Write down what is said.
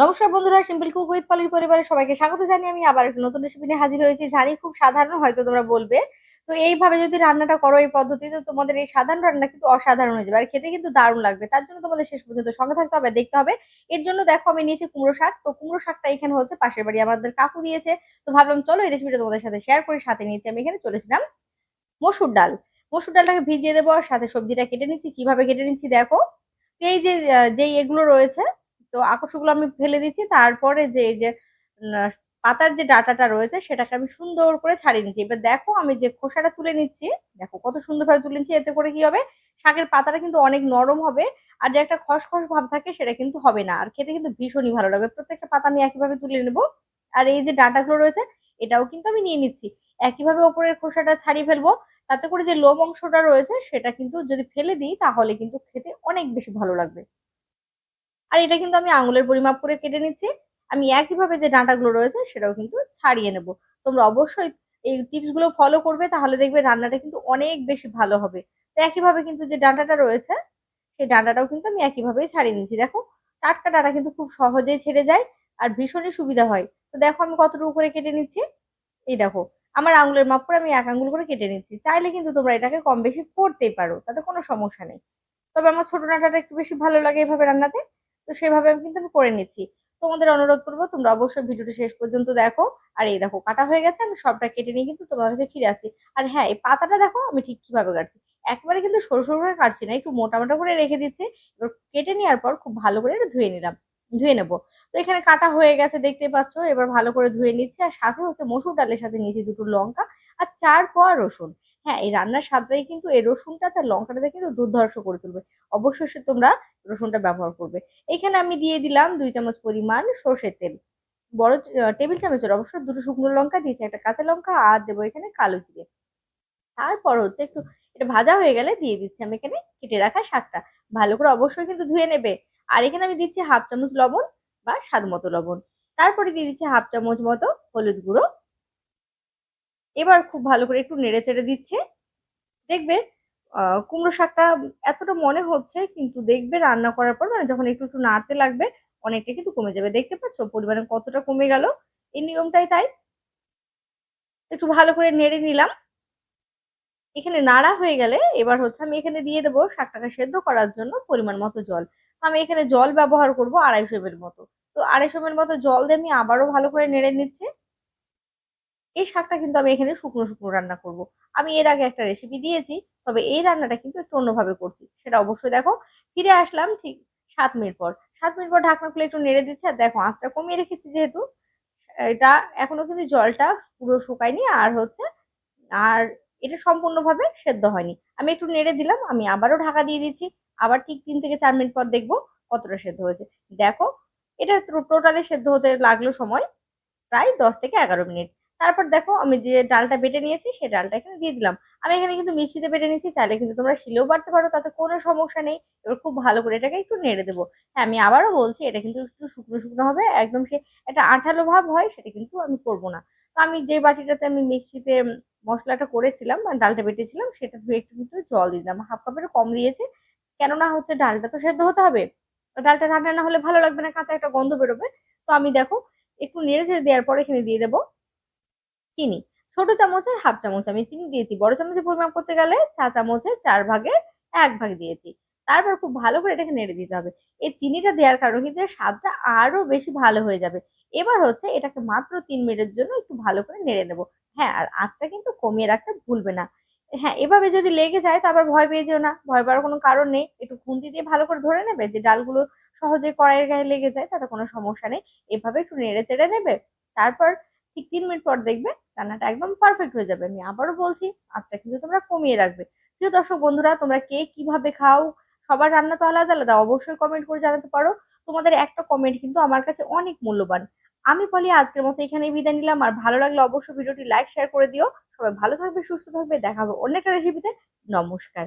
নমস্কার বন্ধুরা simple cook with পলির পরিবারের সবাইকে স্বাগত জানিয়ে আমি আবার একটা নতুন রেসিপি নিয়ে হাজির হয়েছি। জানি খুব সাধারণ, হয়তো তোমরা বলবে। তো এইভাবে যদি রান্নাটা করো এই পদ্ধতিতে তোমাদের এই সাধারণ রান্না কিন্তু অসাধারণ হয়ে যাবে। আর খেতে কিন্তু দারুণ লাগবে। তার জন্য তোমাদের শেষ পর্যন্ত সঙ্গে থাকতে হবে, দেখতে হবে। এর জন্য দেখো, আমি নিয়েছি কুমড়ো শাক। তো কুমড়ো শাকটা এখানে হচ্ছে পাশের বাড়ি আমাদের কাকু দিয়েছে। তো ভাবলাম, চলো এই রেসিপিটা তোমাদের সাথে শেয়ার করে সাথে নিয়েছি। আমি এখানে চলেছিলাম মসুর ডাল। মসুর ডালটাকে ভিজিয়ে দেবো, আর সাথে সবজিটা কেটে নিচ্ছি। কীভাবে কেটে নিচ্ছি দেখো। এই যে যেই এগুলো রয়েছে তো আকর্ষকগুলো আমি ফেলে দিচ্ছি তারপরে যে, এই যে পাতার যে ডাটাটা রয়েছে, সেটাকে আমি সুন্দর করে ছাড়িয়ে নিচ্ছি। এবার দেখো, আমি যে খোসাটা তুলে নিচ্ছি, দেখো কত সুন্দরভাবে তুলে নিচ্ছি, এতে করে কি হবে? শাকের পাতাটা কিন্তু অনেক নরম হবে আর যে একটা খসখস ভাব থাকে, সেটা কিন্তু হবে না। আর খেতে কিন্তু ভীষণই ভালো লাগবে প্রত্যেকটা পাতা আমি একইভাবে তুলে নেব। আর এই যে ডাটাগুলো রয়েছে, এটাও কিন্তু আমি নিয়ে নিচ্ছি। একইভাবে ওপরের খোসাটা ছাড়িয়ে ফেলব। তাতে করে যে লোম অংশটা রয়েছে, সেটা কিন্তু যদি ফেলে দিই, তাহলে কিন্তু খেতে অনেক বেশি ভালো লাগবে। আর এটা কিন্তু আমি আঙুলের পরিমাপ করে কেটে নিচ্ছি। আমি একইভাবে যে ডাঁটাগুলো রয়েছে সেটাও কিন্তু ছাড়িয়ে নেব। তোমরা অবশ্যই এই টিপসগুলো ফলো করবে, তাহলে দেখবে রান্নাটা কিন্তু অনেক বেশি ভালো হবে। তো একইভাবে কিন্তু যে ডাঁটাটা রয়েছে, সেই ডাঁটাটাও কিন্তু আমি একইভাবেই ছাড়িয়ে নিচ্ছি। দেখো, টাটকা ডাঁটা কিন্তু খুব সহজেই ছেড়ে যায় আর ভীষণই সুবিধা হয়। তো দেখো আমি কতটুকু করে কেটে নিচ্ছি। এই দেখো, আমার আঙুলের মাপ করে আমি এক আঙুল করে কেটে নিচ্ছি। চাইলে কিন্তু তোমরা এটাকে কম বেশি করতেই পারো, তাতে কোনো সমস্যা নেই। তবে আমার ছোট ডাঁটাটা একটু বেশি ভালো লাগে এভাবে রান্নাতে। তো সেভাবে আমি কিন্তু আমি করে নিচ্ছি। তোমাদের অনুরোধ করব, তোমরা অবশ্যই ভিডিওটা শেষ পর্যন্ত দেখো। আর এই দেখো, কাটা হয়ে গেছে, আমি সবটা কেটে নিয়ে কিন্তু তোমার কাছে ফিরে আসছি। আর হ্যাঁ এই পাতাটা দেখো, আমি ঠিক কীভাবে কাটছি। একেবারে কিন্তু সরু সরু করে কাটছি না, একটু মোটা মোটা করে রেখে দিচ্ছি। এবার কেটে নেওয়ার পর খুব ভালো করে ধুয়ে নিলাম, ধুয়ে নেব। তো এখানে কাটা হয়ে গেছে, দেখতে পাচ্ছ? এবার ভালো করে ধুয়ে নিচ্ছি। আর সাথে হচ্ছে মসুর ডালের সাথে নিয়েছি দুটো লঙ্কা আর চার কোয়া রসুন। হ্যাঁ এই রান্নার স্বাদটাই কিন্তু এই রসুনটা তার লঙ্কাটাতে কিন্তু দুর্ধর্ষ করে তুলবে। অবশ্যই সে তোমরা রসুনটা ব্যবহার করবে। এখানে আমি দিয়ে দিলাম দুই চামচ পরিমাণ সর্ষের তেল। বড় টেবিল চামচের অবশ্যই দুটো শুকনো লঙ্কা দিয়েছি, একটা কাঁচা লঙ্কা আর দেবো এখানে কালো জিরে। তারপর হচ্ছে একটু, এটা ভাজা হয়ে গেলে দিয়ে দিচ্ছি আমি এখানে কেটে রাখা শাকটা। ভালো করে অবশ্যই কিন্তু ধুয়ে নেবে। আর এখানে আমি দিচ্ছি হাফ চামচ লবণ বা স্বাদ মতো লবণ। তারপরে দিয়ে দিচ্ছি হাফ চামচ মতো হলুদ গুঁড়ো। এবার খুব ভালো করে একটু নেড়ে চেড়ে দিচ্ছে। দেখবে কুমড়ো শাকটা এতটা মনে হচ্ছে, কিন্তু দেখবে রান্না করার পর মানে যখন একটু একটু নাড়তে লাগবে, অনেকটা কিন্তু কমে যাবে। দেখতে পাচ্ছ পরিমাণে কতটা কমে গেল? এই নিয়মটাই তাই। একটু ভালো করে নেড়ে নিলাম। এখানে নাড়া হয়ে গেলে এবার হচ্ছে আমি এখানে দিয়ে দেবো শাকটাকে সেদ্ধ করার জন্য পরিমাণ মতো জল। আমি এখানে জল ব্যবহার করব আড়াইশো এর মতো। তো আড়াইশো এর মতো জল দিয়ে আমি আবারও ভালো করে নেড়ে নিচ্ছি। এই শাকটা কিন্তু আমি এখানে শুকনো শুকনো রান্না করব। আমি এর আগে একটা রেসিপি দিয়েছি, তবে এই রান্নাটা কিন্তু একটু অন্যভাবে করছি। সেটা অবশ্যই দেখো, ফিরে আসলাম ঠিক সাত মিনিট পর। সাত মিনিট পর ঢাকনা খুলে একটু নেড়ে দিচ্ছি, আর দেখো আঁচটা কমিয়ে রেখেছি যেহেতু, এটা এখনও কিন্তু জলটা পুরো শুকায়নি, আর হচ্ছে, আর এটা সম্পূর্ণভাবে সেদ্ধ হয়নি। আমি একটু নেড়ে দিলাম, আমি আবারও ঢাকা দিয়ে দিচ্ছি, আবার ঠিক তিন থেকে চার মিনিট পর দেখব কতটা সেদ্ধ হয়েছে। দেখো, এটা টোটালে সেদ্ধ হতে লাগল সময় প্রায় দশ থেকে এগারো মিনিট। তারপর দেখো আমি যে ডালটা বেটে নিয়েছি, সেই ডালটা এখানে দিয়ে দিলাম। আমি এখানে কিন্তু মিক্সিতে বেটে নিয়েছি, চাইলে কিন্তু তোমরা শিলেও বাড়তে পারো, তাতে কোনো সমস্যা নেই। এবার খুব ভালো করে এটাকে একটু নেড়ে দেবো। হ্যাঁ আমি আবারও বলছি, এটা কিন্তু একটু শুকনো শুকনো হবে, একদম সে একটা আঠালো ভাব হয়, সেটা কিন্তু আমি করব না। তো আমি যে বাটিটাতে আমি মিক্সিতে মশলাটা করেছিলাম বা ডালটা বেটেছিলাম, সেটা ধুয়ে একটু কিন্তু জল দিয়ে দিলাম। হাফ কাপের কম দিয়েছে। কেননা হচ্ছে ডালটা তো সেদ্ধ হতে হবে। ডালটা ঠান্ডা না হলে ভালো লাগবে না, কাঁচা একটা গন্ধ বেরোবে। তো আমি দেখো, একটু নেড়ে চেড়ে দেওয়ার পর এখানে দিয়ে দেবো। চিনি। ছোট চামচের হাফ চামচ আমি চিনি দিয়েছি। বড় চামচের পরিমাপ করতে গেলে চা চামচের চার ভাগের এক ভাগ দিয়েছি। তারপর খুব ভালো করে এটাকে নেড়ে দিতে হবে। এই চিনিটা দেওয়ার কারণে কিন্তু স্বাদটা আরও বেশি ভালো হয়ে যাবে। এবার হচ্ছে এটাকে মাত্র তিন মিনিটের জন্য একটু ভালো করে নেড়ে নেব। হ্যাঁ আর আঁচটা কিন্তু কমিয়ে রাখতে ভুলবে না। হ্যাঁ এভাবে যদি লেগে যায় তো আবার ভয় পেয়ে যেও না। ভয় পাওয়ার কোনো কারণ নেই। একটু খুন্তি দিয়ে ভালো করে ধরে নেবে। যে ডালগুলো সহজে কড়াইয়ের গায়ে লেগে যায় তাতে কোনো সমস্যা নেই। এভাবে একটু নেড়ে চেড়ে নেবে। তারপর ঠিক তিন মিনিট পর দেখবে রান্নাটা একদম পারফেক্ট হয়ে যাবে। আমি আবারও বলছি, আঁচটা কিন্তু তোমরা কমিয়ে রাখবে। প্রিয় দর্শক বন্ধুরা, তোমরা কে কীভাবে খাও? সবার রান্না তো আলাদা আলাদা, অবশ্যই কমেন্ট করে জানাতে পারো। তোমাদের একটা কমেন্ট কিন্তু আমার কাছে অনেক মূল্যবান। আমি বলি, আজকের মতো এখানেই বিদায় নিলাম। আর ভালো লাগলে অবশ্যই ভিডিওটি লাইক শেয়ার করে দিও। সবাই ভালো থাকবে, সুস্থ থাকবে। দেখাবো অন্য একটা রেসিপিতে নমস্কার।